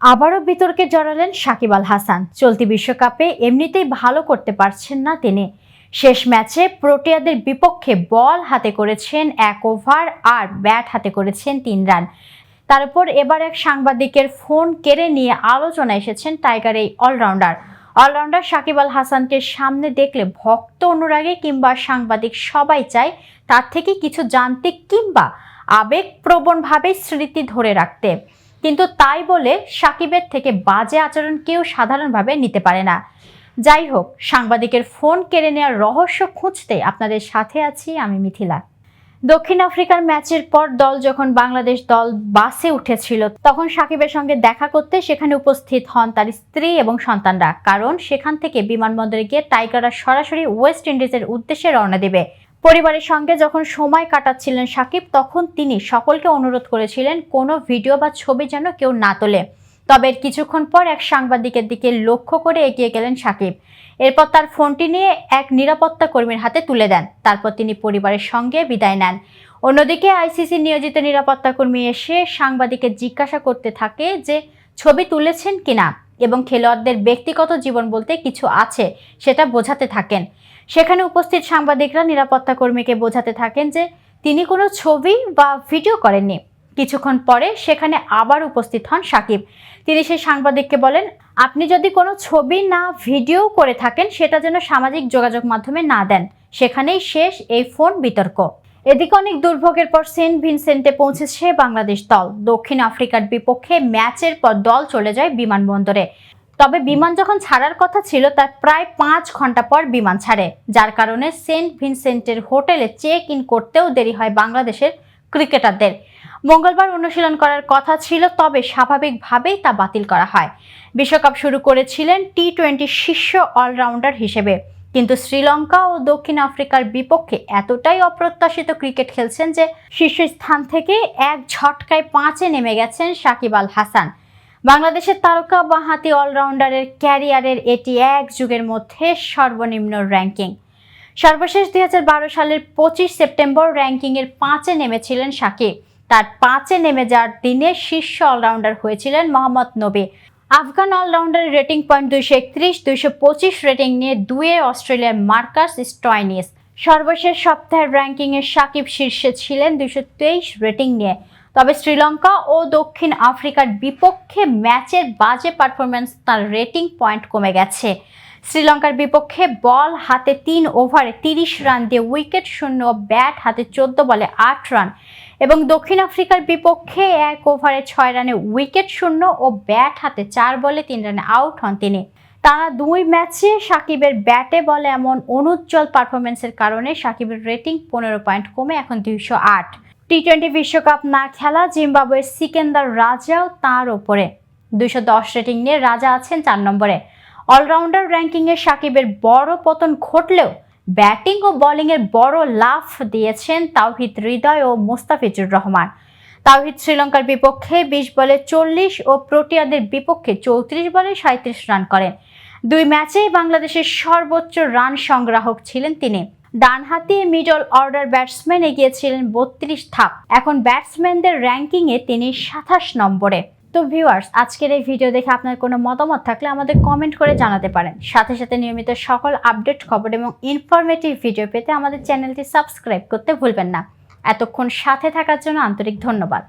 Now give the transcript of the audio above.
আবারও বিতর্কে জড়ালেন সাকিব আল হাসান। চলতি বিশ্বকাপে এমনিতেই ভালো করতে পারছেন না তিনি। শেষ ম্যাচে প্রোটিয়াদের বিপক্ষে বল হাতে করেছেন এক ওভার আর ব্যাট হাতে করেছেন তিন রান। তার উপর এবার এক সাংবাদিকের ফোন কেড়ে নিয়ে আলোচনা এসেছেন টাইগার এই অলরাউন্ডার। অলরাউন্ডার সাকিব আল হাসানকে সামনে দেখলে ভক্ত অনুরাগে কিংবা সাংবাদিক সবাই চায় তার থেকে কিছু জানতে কিংবা আবেগপ্রবণভাবে স্মৃতি ধরে রাখতে। কিন্তু তাই বলে সাকিবের থেকে বাজে আচরণ কেউ সাধারণভাবে নিতে পারে না। যাই হোক, সাংবাদিকের ফোন কেড়ে নেওয়ার রহস্য খুঁজতে আপনাদের সাথে আছি আমি মিথিলা। দক্ষিণ আফ্রিকার ম্যাচের পর দল যখন বাংলাদেশ দল বাসে উঠেছিল, তখন সাকিবের সঙ্গে দেখা করতে সেখানে উপস্থিত হন তার স্ত্রী এবং সন্তানরা। কারণ সেখান থেকে বিমানবন্দরে গিয়ে টাইগাররা সরাসরি ওয়েস্ট ইন্ডিজের উদ্দেশ্যে রওনা দেবে। পরিবারের সঙ্গে যখন সময় কাটাচ্ছিলেন সাকিব, তখন তিনি সকলকে অনুরোধ করেছিলেন, কোনো ভিডিও বা ছবি যেন কেউ না তোলে। তবে কিছুক্ষণ পর এক সাংবাদিকের দিকে লক্ষ্য করে এগিয়ে গেলেন সাকিব। এরপর তার ফোনটি নিয়ে এক নিরাপত্তা কর্মীর হাতে তুলে দেন। তারপর তিনি পরিবারের সঙ্গে বিদায় নেন। অন্যদিকে আইসিসি নিয়োজিত নিরাপত্তা কর্মী এসে সাংবাদিকের জিজ্ঞাসা করতে থাকে যে, ছবি তুলেছেন কিনা? এবং খেলোয়াড়দের ব্যক্তিগত জীবন বলতে কিছু আছে, সেটা বোঝাতে থাকেন। সেখানে উপস্থিত সাংবাদিকরা, নিরাপত্তা কর্মীকে বোঝাতে থাকেন যে তিনি কোনো ছবি বা ভিডিও করেননি। কিছুক্ষণ পরে সেখানে আবার উপস্থিত হন সাকিব। তিনি সেই সাংবাদিককে বলেন, আপনি যদি কোনো ছবি না ভিডিও করে থাকেন, সেটা যেন সামাজিক যোগাযোগ মাধ্যমে না দেন। সেখানেই শেষ এই ফোন বিতর্ক। এদিকে অনেক দুর্ভোগের পর সেন্ট ভিনসেন্টে পৌঁছেছে বাংলাদেশ দল। দক্ষিণ আফ্রিকার বিপক্ষে ম্যাচের পর দল চলে যায় বিমানবন্দরে। তবে বিমান যখন ছাড়ার কথা ছিল, তার প্রায় পাঁচ ঘণ্টা পর বিমান ছাড়ে। যার কারণে সেন্ট ভিনসেন্টের হোটেলে চেক ইন করতেও দেরি হয় বাংলাদেশের ক্রিকেটারদের। মঙ্গলবার অনুশীলন করার কথা ছিল, তবে স্বাভাবিকভাবেই তা বাতিল করা হয়। বিশ্বকাপ শুরু করেছিলেন টি টোয়েন্টি শীর্ষ অলরাউন্ডার হিসেবে। কিন্তু শ্রীলঙ্কা ও দক্ষিণ আফ্রিকার বিপক্ষে এতটাই অপ্রত্যাশিত ক্রিকেট খেলছেন যে শীর্ষস্থান থেকে এক ঝটকায় পাঁচে নেমে গেছেন সাকিব আল হাসান। বাংলাদেশের তারকা বাঁহাতি অলরাউন্ডারের ক্যারিয়ারের এটি এক যুগের মধ্যে সর্বনিম্ন র্যাঙ্কিং। সর্বশেষ দুই হাজার বারো সালের পঁচিশ সেপ্টেম্বর র্যাঙ্কিংয়ের পাঁচে নেমেছিলেন সাকিব। তার পাঁচে নেমে যাওয়ার দিনে শীর্ষ অলরাউন্ডার হয়েছিলেন মোহাম্মদ নবী। আফগান অলরাউন্ডারের রেটিং পয়েন্ট দুইশো একত্রিশ, দুইশো পঁচিশ রেটিং নিয়ে দুয়ে অস্ট্রেলিয়ার মার্কাস স্টয়নিস সর্বশেষ সপ্তাহের র্যাঙ্কিংয়ে সাকিব শীর্ষে ছিলেন দুইশো তেইশ রেটিং নিয়ে। তবে শ্রীলঙ্কা ও দক্ষিণ আফ্রিকার বিপক্ষে ম্যাচের বাজে পারফরম্যান্স তার রেটিং পয়েন্ট কমে গেছে। শ্রীলঙ্কার বিপক্ষে বল হাতে তিন ওভারে তিরিশ রান দিয়ে উইকেট শূন্য, ব্যাট হাতে চোদ্দ বলে আট রান। এবং দক্ষিণ আফ্রিকার বিপক্ষে এক ওভারে ছয় রানে উইকেট শূন্য ও ব্যাট হাতে চার বলে তিন রানে আউট হন তিনি। টানা দুই ম্যাচে সাকিবের ব্যাটে বলে এমন অনুজ্জ্বল পারফরমেন্সের কারণে সাকিবের রেটিং পনেরো পয়েন্ট কমে এখন দুইশো আট। টি টোয়েন্টি বিশ্বকাপ না খেলা জিম্বাবুয়ের সিকেন্দার রাজাও তার ওপরে। দুইশো দশ রেটিং নিয়ে রাজা আছেন চার নম্বরে। অলরাউন্ডার র্যাঙ্কিংয়ে সাকিবের বড় পতন ঘটলেও ব্যাটিং ও বোলিংয়ের বড় লাফ দিয়েছেন তাওহিদ হৃদয় ও মোস্তাফিজুর রহমান। তাওহিদ শ্রীলঙ্কার বিপক্ষে বিশ বলে চল্লিশ ও প্রোটিয়াদের বিপক্ষে চৌত্রিশ বলে সাঁত্রিশ রান করেন। দুই ম্যাচেই বাংলাদেশের সর্বোচ্চ রান সংগ্রাহক ছিলেন তিনি। ডানহাতি মিডল অর্ডার ব্যাটসম্যান এগিয়েছিলেন বত্রিশ ধাপ। এখন ব্যাটসম্যানদের র্যাঙ্কিংয়ে তিনি সাতাশ নম্বরে। তো ভিউয়ার্স আজকের এই ভিডিও দেখে আপনার কোনো মতামত থাকলে আমাদের কমেন্ট করে জানাতে পারেন। সাথে সাথে নিয়মিত সকল আপডেট খবর এবং ইনফরমেটিভ ভিডিও পেতে আমাদের চ্যানেলটি সাবস্ক্রাইব করতে ভুলবেন না। এতক্ষণ সাথে থাকার জন্য আন্তরিক ধন্যবাদ।